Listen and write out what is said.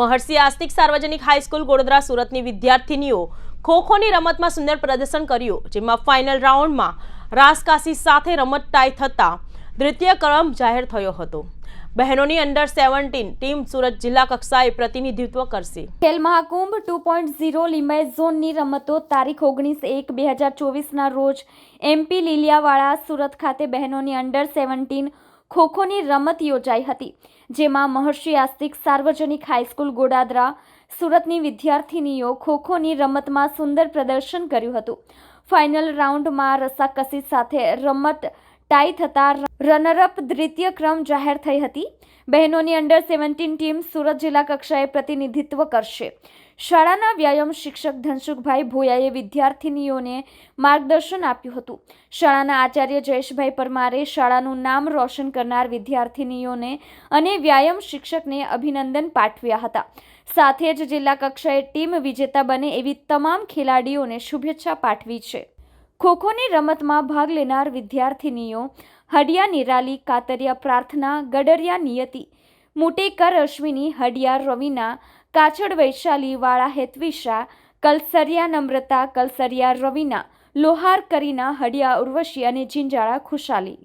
મહર્ષિ આસ્તિક સાર્વજનિક હાઈસ્કૂલ ગોડોદરા સુરતની વિદ્યાર્થીનીઓ ખોખોની રમતમાં સુંદર પ્રદર્શન કર્યું, જેમાં ફાઇનલ રાઉન્ડમાં રાસકાસી સાથે રમત ટાઈ થતા દ્વિતીય ક્રમ જાહેર થયો હતો. બહેનોની અંડર સેવન્ટીન ટીમ સુરત જિલ્લા કક્ષાએ પ્રતિનિધિત્વ કરશે. Khel Mahakumbh two point zero Limbayat ઝોનની રમતો તારીખ ઓગણીસ એક બે હજાર ચોવીસના રોજ એમપી લીલિયાવાળા સુરત ખાતે બહેનોની અંડર સેવન્ટીન ખોખોની રમત યોજાઈ હતી, જેમાં મહર્ષિ આસ્તિક સાર્વજનિક હાઈસ્કૂલ ગોડાદરા, સુરતની વિદ્યાર્થિનીઓ ખોખોની રમતમાં સુંદર પ્રદર્શન કર્યું હતું. ફાઇનલ રાઉન્ડમાં રસાકસી સાથે રમત ટાઈ થતાં રનરઅપ દ્વિતીય ક્રમ જાહેર થઈ હતી. બહેનોની અંડર સેવન્ટીન ટીમ સુરત જિલ્લા કક્ષાએ પ્રતિનિધિત્વ કરશે. શાળાના વ્યાયામ શિક્ષક ધનસુખભાઈ ભોયાએ વિદ્યાર્થિનીઓને માર્ગદર્શન આપ્યું હતું. શાળાના આચાર્ય જયેશભાઈ પરમારે શાળાનું નામ રોશન કરનાર વિદ્યાર્થિનીઓને અને વ્યાયામ શિક્ષકને અભિનંદન પાઠવ્યા હતા. સાથે જ જિલ્લા કક્ષાએ ટીમ વિજેતા બને એવી તમામ ખેલાડીઓને શુભેચ્છા પાઠવી છે. ખોખોની રમતમાં ભાગ લેનાર વિદ્યાર્થિનીઓ હડિયા નિરાલી, કાતરિયા પ્રાર્થના, ગડરિયા નિયતિ, મુટેકર અશ્વિની હડિયા રવિના, કાછડ વૈશાલી, વાળા હેતવિશા, કલસરિયા નમ્રતા, કલસરિયા રવિના, લોહાર કરીના, હડિયા ઉર્વશી અને જિંજાળા ખુશાલી.